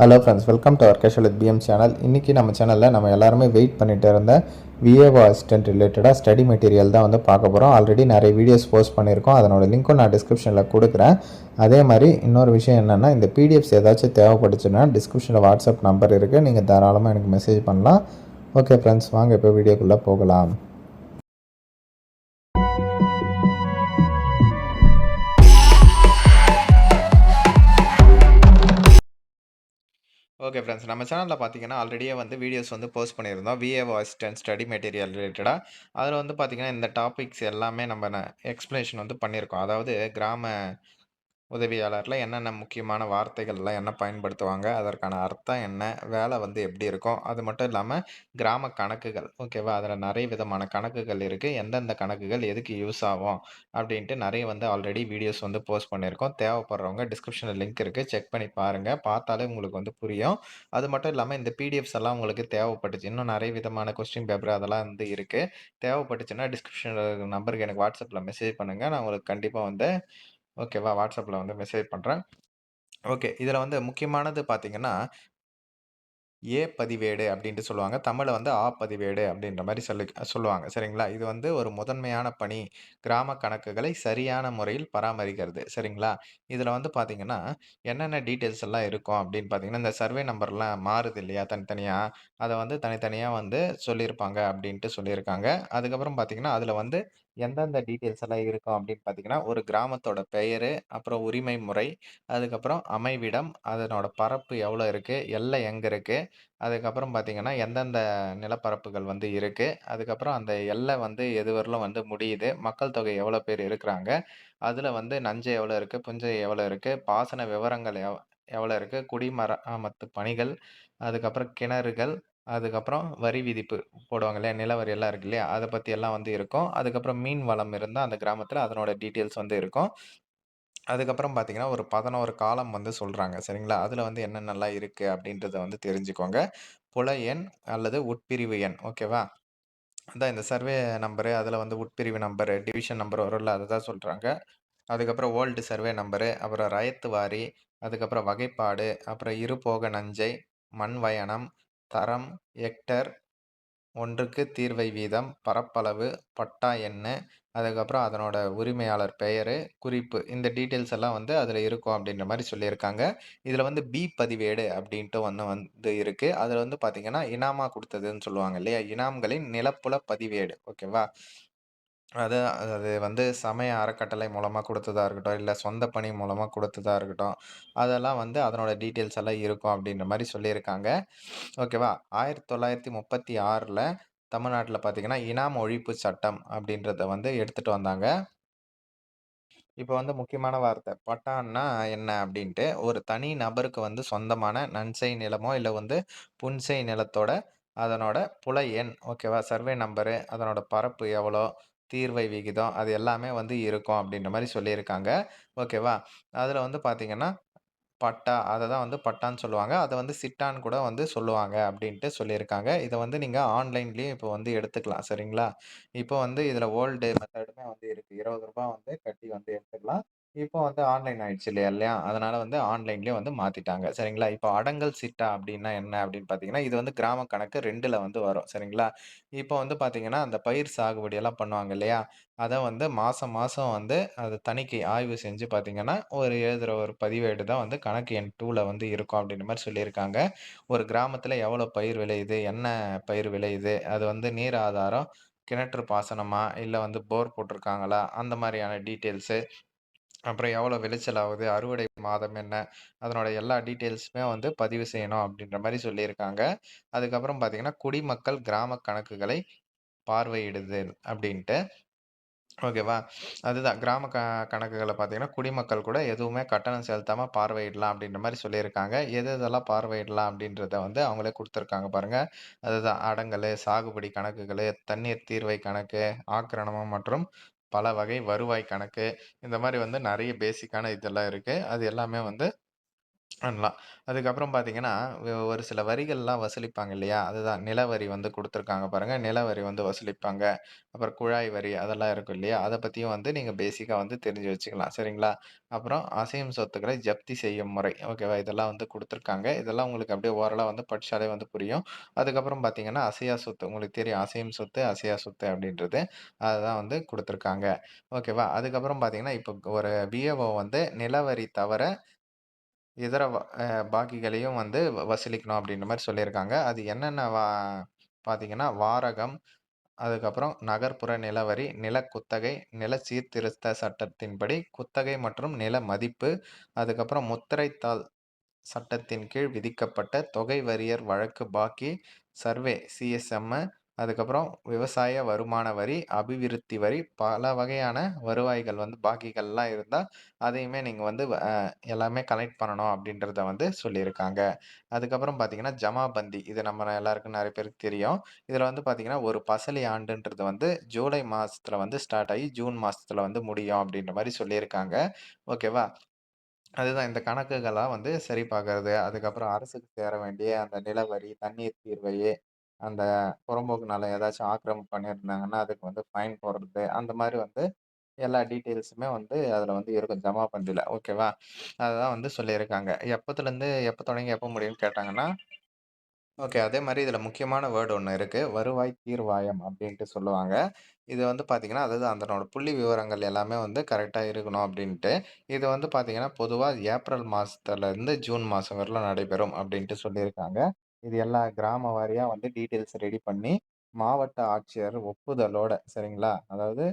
Hello friends welcome to our casual PM channel இன்றைக்கி நம்ம சேனலில் நம்ம எல்லாருமே வெயிட் பண்ணிட்டு இருந்த விஏஓ அசிஸ்டன்ட் ரிலேட்டடாக ஸ்டடி மெட்டீரியல் தான் வந்து பார்க்க போகிறோம் ஆல்ரெடி நிறைய வீடியோஸ் போஸ்ட் பண்ணியிருக்கோம். அதனோட லிங்க்கும் நான் டிஸ்கிரிப்ஷனில் கொடுக்குறேன். அதே மாதிரி இன்னொரு விஷயம் என்னென்னா இந்த பிடிஎஃப்ஸ் ஏதாச்சும் தேவைப்படுச்சுன்னா டிஸ்கிரிப்ஷனில் வாட்ஸ்அப் நம்பர் இருக்குது நீங்கள் தாராளமாக எனக்கு மெசேஜ் பண்ணலாம். ஓகே ஃப்ரெண்ட்ஸ் வாங்க இப்போ வீடியோக்குள்ளே போகலாம். ஓகே ஃப்ரெண்ட்ஸ் நம்ம சேனலில் பார்த்தீங்கன்னா ஆல்ரெடியே வந்து வீடியோஸ் வந்து போஸ்ட் பண்ணியிருந்தோம். விஏஓ அசிஸ்டன்ட் ஸ்டடி மெட்டீரியல் ரிலேட்டடாக அதில் வந்து பார்த்திங்கன்னா இந்த டாபிக்ஸ் எல்லாமே நம்ம எக்ஸ்ப்ளனேஷன் வந்து பண்ணியிருக்கோம். அதாவது கிராம உதவியாளரில் என்னென்ன முக்கியமான வார்த்தைகள்லாம் என்ன பயன்படுத்துவாங்க அதற்கான அர்த்தம் என்ன வேலை வந்து எப்படி இருக்கும் அது மட்டும் இல்லாமல் கிராம கணக்குகள் ஓகேவா? அதில் நிறைய விதமான கணக்குகள் இருக்குது எந்தெந்த கணக்குகள் எதுக்கு யூஸ் ஆகும் அப்படின்ட்டு நிறைய வந்து ஆல்ரெடி வீடியோஸ் வந்து போஸ்ட் பண்ணியிருக்கோம். தேவைப்படுறவங்க டிஸ்கிரிப்ஷனில் லிங்க் இருக்குது செக் பண்ணி பாருங்கள் பார்த்தாலே உங்களுக்கு வந்து புரியும். அது மட்டும் இல்லாமல் இந்த பிடிஎஃப்ஸ் எல்லாம் உங்களுக்கு தேவைப்பட்டுச்சு. இன்னும் நிறைய விதமான கொஸ்டின் பேப்பர் அதெல்லாம் வந்து இருக்குது தேவைப்பட்டுச்சுன்னா டிஸ்கிரிப்ஷனில் நம்பருக்கு எனக்கு வாட்ஸ்அப்பில் மெசேஜ் பண்ணுங்கள் நான் உங்களுக்கு கண்டிப்பாக வந்து ஓகேவா வாட்ஸ்அப்பில் வந்து மெசேஜ் பண்ணுறேன் ஓகே இதில் வந்து முக்கியமானது பார்த்தீங்கன்னா ஏ பதிவேடு அப்படின்ட்டு சொல்லுவாங்க. தமிழை வந்து ஆ பதிவேடு அப்படின்ற மாதிரி சொல்லி சொல்லுவாங்க. சரிங்களா? இது வந்து ஒரு முதன்மையான பணி. கிராம கணக்குகளை சரியான முறையில் பராமரிக்கிறது. சரிங்களா? இதில் வந்து பார்த்தீங்கன்னா என்னென்ன டீட்டெயில்ஸ் எல்லாம் இருக்கும் அப்படின்னு பார்த்தீங்கன்னா இந்த சர்வே நம்பர்லாம் மாறுது இல்லையா தனித்தனியாக அதை வந்து தனித்தனியாக வந்து சொல்லியிருப்பாங்க அப்படின்ட்டு சொல்லியிருக்காங்க. அதுக்கப்புறம் பார்த்தீங்கன்னா அதில் வந்து எந்தெந்த டீட்டெயில்ஸ் எல்லாம் இருக்கும் அப்படின்னு பார்த்தீங்கன்னா ஒரு கிராமத்தோட பெயர் அப்புறம் உரிமை முறை அதுக்கப்புறம் அமைவிடம் அதனோட பரப்பு எவ்வளோ இருக்குது எல்லை எங்கே இருக்குது அதுக்கப்புறம் பார்த்திங்கன்னா எந்தெந்த நிலப்பரப்புகள் வந்து இருக்குது அதுக்கப்புறம் அந்த எல்லை வந்து எதுவரையிலும் வந்து முடியுது மக்கள் தொகை எவ்வளோ பேர் இருக்கிறாங்க அதில் வந்து நஞ்சை எவ்வளோ இருக்குது புஞ்சை எவ்வளோ இருக்குது பாசன விவரங்கள் எவ் எவ்வளோ இருக்குது குடிமராமத்து பணிகள் அதுக்கப்புறம் கிணறுகள் அதுக்கப்புறம் வரி விதிப்பு போடுவாங்க இல்லையா நிலவரி எல்லாம் இருக்கு இல்லையா அதை பற்றி எல்லாம் வந்து இருக்கும். அதுக்கப்புறம் மீன் வளம் இருந்தால் அந்த கிராமத்தில் அதனோட டீட்டெயில்ஸ் வந்து இருக்கும். அதுக்கப்புறம் பார்த்தீங்கன்னா ஒரு பதினோரு காலம் வந்து சொல்கிறாங்க சரிங்களா? அதில் வந்து என்னென்னலாம் இருக்குது அப்படின்றத வந்து தெரிஞ்சுக்கோங்க. புல எண் அல்லது உட்பிரிவு எண். ஓகேவா? அதான் இந்த சர்வே நம்பரு அதில் வந்து உட்பிரிவு நம்பரு டிவிஷன் நம்பர் வரும்ல அதை தான் சொல்கிறாங்க அதுக்கப்புறம் ஓல்டு சர்வே நம்பரு அப்புறம் ரயத்து வாரி அதுக்கப்புறம் வகைப்பாடு அப்புறம் இருபோக நஞ்சை மண் வயனம் தரம் ஹெக்டர் ஒன்றுக்கு தீர்வை வீதம் பரப்பளவு பட்டா எண்ணு அதுக்கப்புறம் அதனோட உரிமையாளர் பெயர் குறிப்பு இந்த டீட்டெயில்ஸ் எல்லாம் வந்து அதில் இருக்கும் அப்படின்ற மாதிரி சொல்லியிருக்காங்க. இதில் வந்து பி பதிவேடு அப்படின்ட்டு ஒன்று வந்து இருக்குது அதில் வந்து பார்த்திங்கன்னா இனாமா கொடுத்ததுன்னு சொல்லுவாங்க இல்லையா? இனாம்களின் நிலப்புல பதிவேடு. ஓகேவா? அது அது வந்து சமய அறக்கட்டளை மூலமாக கொடுத்ததா இருக்கட்டும் இல்லை சொந்த பணி மூலமாக கொடுத்ததாக இருக்கட்டும் அதெல்லாம் வந்து அதனோட டீட்டெயில்ஸ் எல்லாம் இருக்கும் அப்படின்ற மாதிரி சொல்லியிருக்காங்க. ஓகேவா? ஆயிரத்தி தொள்ளாயிரத்தி முப்பத்தி ஆறில் தமிழ்நாட்டில் பார்த்தீங்கன்னா இனாம் ஒழிப்பு சட்டம் அப்படின்றத வந்து எடுத்துகிட்டு வந்தாங்க. இப்போ வந்து முக்கியமான வார்த்தை பட்டான்னா என்ன அப்படின்ட்டு ஒரு தனி நபருக்கு வந்து சொந்தமான நன்செய் நிலமோ இல்லை வந்து புன்செய் நிலத்தோட அதனோட புல எண் ஓகேவா சர்வே நம்பரு அதனோட பரப்பு எவ்வளோ தீர்வை விகிதம் அது எல்லாமே வந்து இருக்கும் அப்படின்ற மாதிரி சொல்லியிருக்காங்க. ஓகேவா அதில் வந்து பார்த்தீங்கன்னா பட்டா அதை தான் வந்து பட்டான்னு சொல்லுவாங்க. அதை வந்து சிட்டான்னு கூட வந்து சொல்லுவாங்க அப்படின்ட்டு சொல்லியிருக்காங்க. இதை வந்து நீங்கள் ஆன்லைன்லேயும் இப்போ வந்து எடுத்துக்கலாம் சரிங்களா? இப்போ வந்து இதில் ஓல்டு மெத்தடுமே வந்து இருக்குது இருபது ரூபா வந்து கட்டி வந்து எடுத்துக்கலாம். இப்போ வந்து ஆன்லைன் ஆயிடுச்சு இல்லையா? இல்லையா? அதனால வந்து ஆன்லைன்லேயே வந்து மாற்றிட்டாங்க சரிங்களா? இப்போ அடங்கல் சிட்டா அப்படின்னா என்ன அப்படின்னு பார்த்தீங்கன்னா இது வந்து கிராம கணக்கு ரெண்டில் வந்து வரும். சரிங்களா? இப்போ வந்து பார்த்தீங்கன்னா அந்த பயிர் சாகுபடி எல்லாம் பண்ணுவாங்க இல்லையா? அதை வந்து மாதம் மாதம் வந்து அது தணிக்கை ஆய்வு செஞ்சு பார்த்தீங்கன்னா ஒரு எழுதுகிற ஒரு பதிவேடு தான் வந்து கணக்கு எண் டூவில் வந்து இருக்கும் அப்படின்ற மாதிரி சொல்லியிருக்காங்க. ஒரு கிராமத்தில் எவ்வளோ பயிர் விளையுது? என்ன பயிர் விளையுது? அது வந்து நீர் ஆதாரம் கிணற்று பாசனமா? இல்லை வந்து போர் போட்டிருக்காங்களா? அந்த மாதிரியான டீட்டெயில்ஸு அப்புறம் எவ்வளோ விளைச்சல் ஆகுது அறுவடை மாதம் என்ன அதனோட எல்லா டீட்டெயில்ஸுமே வந்து பதிவு செய்யணும் அப்படின்ற மாதிரி சொல்லியிருக்காங்க. அதுக்கப்புறம் பார்த்தீங்கன்னா குடிமக்கள் கிராம கணக்குகளை பார்வையிடுதல் அப்படின்ட்டு. ஓகேவா? அதுதான். கிராம க கணக்குகளை பார்த்தீங்கன்னா குடிமக்கள் கூட எதுவுமே கட்டணம் செலுத்தாமல் பார்வையிடலாம் அப்படின்ற மாதிரி சொல்லியிருக்காங்க. எது இதெல்லாம் பார்வையிடலாம் அப்படின்றத வந்து அவங்களே கொடுத்துருக்காங்க பாருங்கள் அதுதான். அடங்கல் சாகுபடி கணக்குகள் தண்ணீர் தீர்வை கணக்கு ஆக்கிரமணம் மற்றும் பல வகை வருவாய் கணக்கு இந்த மாதிரி வந்து நிறைய பேசிக்கான இதெல்லாம் இருக்குது அது எல்லாமே வந்து பண்ணலாம். அதுக்கப்புறம் பார்த்தீங்கன்னா, ஒரு சில வரிகள்லாம் வசூலிப்பாங்க இல்லையா? அதுதான் நிலவரி வந்து குடுத்துருக்காங்க பாருங்க. நிலவரி வந்து வசூலிப்பாங்க. அப்புறம் குழாய் வரி அதெல்லாம் இருக்கும் இல்லையா? அத பத்தியும் வந்து நீங்க பேசிக்கா வந்து தெரிஞ்சு வச்சுக்கலாம். சரிங்களா? அப்புறம் அசையும் சொத்துக்களை ஜப்தி செய்யும் முறை. ஓகேவா? இதெல்லாம் வந்து குடுத்துருக்காங்க. இதெல்லாம் உங்களுக்கு அப்படியே ஓரலா வந்து படிச்சாலே வந்து புரியும். அதுக்கப்புறம் பார்த்தீங்கன்னா, அசையா சொத்து உங்களுக்கு தெரியும். அசையும் சொத்து, அசையா சொத்து அப்படின்றது. அதுதான் வந்து குடுத்துருக்காங்க. ஓகேவா? அதுக்கப்புறம் பார்த்தீங்கன்னா, இப்போ ஒரு பிஏஓ வந்து நிலவரி தவிர இதர வ பாக்கிகளையும் வந்து வ வசூலிக்கணும் அப்படின்ற மாதிரி சொல்லியிருக்காங்க. அது என்னென்ன வா பார்த்தீங்கன்னா, வாரகம், அதுக்கப்புறம் நகர்ப்புற நிலவரி, நில குத்தகை, நில சீர்திருத்த சட்டத்தின்படி குத்தகை மற்றும் நில மதிப்பு, அதுக்கப்புறம் முத்திரைத்தாள் சட்டத்தின் கீழ் விதிக்கப்பட்ட தொகை வரியர் வழக்கு பாக்கி, சர்வே சிஎஸ்எம்மு, அதுக்கப்புறம் விவசாய வருமான வரி, அபிவிருத்தி வரி, பல வகையான வருவாய்கள் வந்து பாக்கிகள்லாம் இருந்தால் அதையுமே நீங்கள் வந்து எல்லாமே கலெக்ட் பண்ணணும் அப்படின்றத வந்து சொல்லியிருக்காங்க. அதுக்கப்புறம் பார்த்தீங்கன்னா, ஜமாபந்தி. இது நம்ம எல்லாருக்கும் நிறைய பேருக்கு தெரியும். இதில் வந்து பார்த்தீங்கன்னா, ஒரு பசலி ஆண்டுன்றது வந்து ஜூலை மாதத்தில் வந்து ஸ்டார்ட் ஆகி ஜூன் மாதத்தில் வந்து முடியும் அப்படின்ற மாதிரி சொல்லியிருக்காங்க. ஓகேவா? அதுதான் இந்த கணக்குகளாக வந்து சரி பார்க்கறது. அதுக்கப்புறம் அரசுக்கு சேர வேண்டிய அந்த நிலவரி, தண்ணீர் தீர்வையே அந்த புறம்போக்குனால ஏதாச்சும் ஆக்கிரமிப்பு பண்ணியிருந்தாங்கன்னா, அதுக்கு வந்து ஃபைன் போடுறது. அந்த மாதிரி வந்து எல்லா டீட்டெயில்ஸுமே வந்து அதில் வந்து இருக்கும் ஜமா பந்தியில் ஓகேவா? அதுதான் வந்து சொல்லியிருக்காங்க. எப்போத்துலேருந்து எப்போ தொடங்கி எப்போ முடியும்னு கேட்டாங்கன்னா ஓகே. அதே மாதிரி இதில் முக்கியமான வேர்டு ஒன்று இருக்குது வருவாய் தீர்வாயம் அப்படின்ட்டு சொல்லுவாங்க. இது வந்து பார்த்திங்கன்னா அதாவது அதனோட புள்ளி விவரங்கள் எல்லாமே வந்து கரெக்டாக இருக்கணும் அப்படின்ட்டு இது வந்து பார்த்திங்கன்னா பொதுவாக ஏப்ரல் மாதத்துலேருந்து ஜூன் மாதம் வரலாம் நடைபெறும் அப்படின்ட்டு சொல்லியிருக்காங்க. இது எல்லா கிராம வாரியாக வந்து டீட்டெயில்ஸ் ரெடி பண்ணி, மாவட்ட ஆட்சியர் ஒப்புதலோட சரிங்களா? அதாவது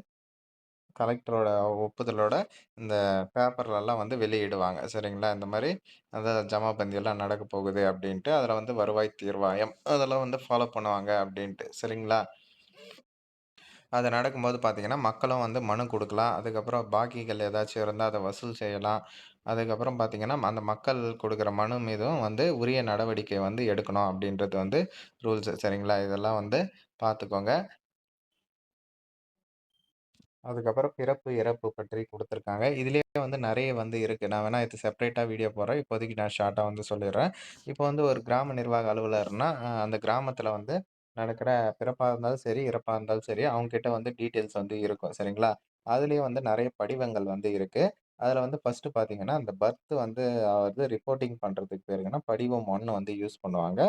கலெக்டரோட ஒப்புதலோட இந்த பேப்பர்லலாம் வந்து வெளியிடுவாங்க. சரிங்களா? இந்த மாதிரி அதான் ஜமாபந்தியெல்லாம் நடக்க போகுது அப்படின்ட்டு அதில் வந்து வருவாய் தீர்வாயம் அதெல்லாம் வந்து ஃபாலோ பண்ணுவாங்க அப்படின்ட்டு சரிங்களா? அது நடக்கும்போது பார்த்தீங்கன்னா, மக்களும் வந்து மனு கொடுக்கலாம் அதுக்கப்புறம் பாக்கிகள் ஏதாச்சும் இருந்தால் அதை வசூல் செய்யலாம். அதுக்கப்புறம் பார்த்திங்கன்னா அந்த மக்கள் கொடுக்குற மனு மீதும் வந்து உரிய நடவடிக்கை வந்து எடுக்கணும் அப்படின்றது வந்து ரூல்ஸ் சரிங்களா? இதெல்லாம் வந்து பார்த்துக்கோங்க. அதுக்கப்புறம் பிறப்பு, இறப்பு பற்றி கொடுத்துருக்காங்க இதுலேயே வந்து நிறைய வந்து இருக்குது நான் வேணால் இது செப்பரேட்டாக வீடியோ போடுறேன். இப்போதைக்கு நான் ஷார்ட்டாக வந்து சொல்லிடுறேன் இப்போ வந்து ஒரு கிராம நிர்வாக அலுவலர்னால் அந்த கிராமத்தில் வந்து நடக்கிற பிறப்பாக இருந்தாலும் சரி, இறப்பாக இருந்தாலும் சரி, அவங்ககிட்ட வந்து டீட்டெயில்ஸ் வந்து இருக்கும். சரிங்களா? அதுலேயும் வந்து நிறைய படிவங்கள் வந்து இருக்குது அதில் வந்து ஃபர்ஸ்ட்டு பார்த்தீங்கன்னா, அந்த பர்த் வந்து வந்து ரிப்போர்ட்டிங் பண்ணுறதுக்கு பேருங்கன்னா, படிவம் ஒன்று வந்து யூஸ் பண்ணுவாங்க.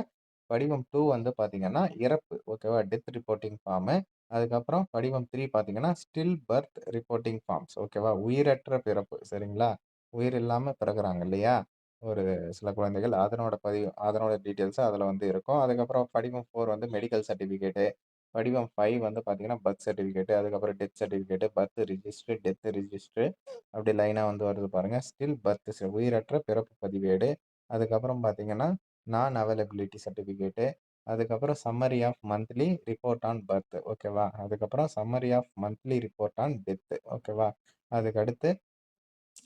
படிவம் டூ வந்து பார்த்தீங்கன்னா, இறப்பு ஓகேவா? Death reporting form. அதுக்கப்புறம் படிவம் த்ரீ பார்த்தீங்கன்னா, ஸ்டில் பர்த் ரிப்போர்ட்டிங் ஃபார்ம்ஸ் ஓகேவா? உயிரற்ற பிறப்பு சரிங்களா? உயிர் இல்லாமல் பிறகுறாங்க இல்லையா? ஒரு சில குழந்தைகள். அதனோட பதிவு அதனோட டீட்டெயில்ஸ் அதில் வந்து இருக்கும். அதுக்கப்புறம் படிவம் ஃபோர் வந்து மெடிக்கல் சர்டிஃபிகேட்டு. படிவம் ஃபைவ் வந்து பார்த்தீங்கன்னா, பர்த் சர்டிஃபிகேட்டு. அதுக்கப்புறம் death certificate, birth register, death register அப்படி லைனாக வந்து வருது பாருங்கள் ஸ்டில் பர்த் உயிரற்ற பிறப்பு பதிவேடு. அதுக்கப்புறம் பார்த்தீங்கன்னா, நான் அவைலபிலிட்டி சர்டிஃபிகேட்டு. அதுக்கப்புறம் summary of monthly report on birth ஓகேவா? அதுக்கப்புறம் summary of monthly report on death ஓகேவா? அதுக்கடுத்து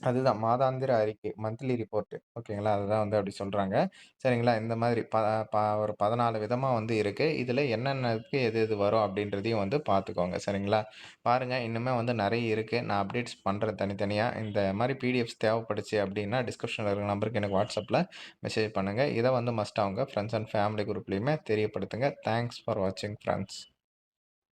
அதுதான் மாதாந்திர அறிக்கை மந்த்லி ரிப்போர்ட் ஓகேங்களா? அதுதான் வந்து அப்படி சொல்றாங்க. சரிங்களா? இந்த மாதிரி ப ப ஒரு 14 விதமா வந்து இருக்கு. இதுல என்னென்னக்கு எது எது வரும் அப்படின்றதையும் வந்து பார்த்துக்கோங்க. சரிங்களா? பாருங்க இன்னுமே வந்து நிறைய இருக்கு. நான் அப்டேட்ஸ் பண்றேன் தனித்தனியா. இந்த மாதிரி பிடிஎஃப்ஸ் தேவைப்படுச்சு அப்படின்னா, டிஸ்கிரிப்ஷன்ல இருக்கிற நம்பருக்கு எனக்கு வாட்ஸ்அப்பில் மெசேஜ் பண்ணுங்க. இதை வந்து மஸ்ட் அவங்க ஃப்ரெண்ட்ஸ் அண்ட் ஃபேமிலி குரூப்லையுமே தெரியப்படுத்துங்க. தேங்க்ஸ் ஃபார் வாட்சிங் ஃப்ரெண்ட்ஸ்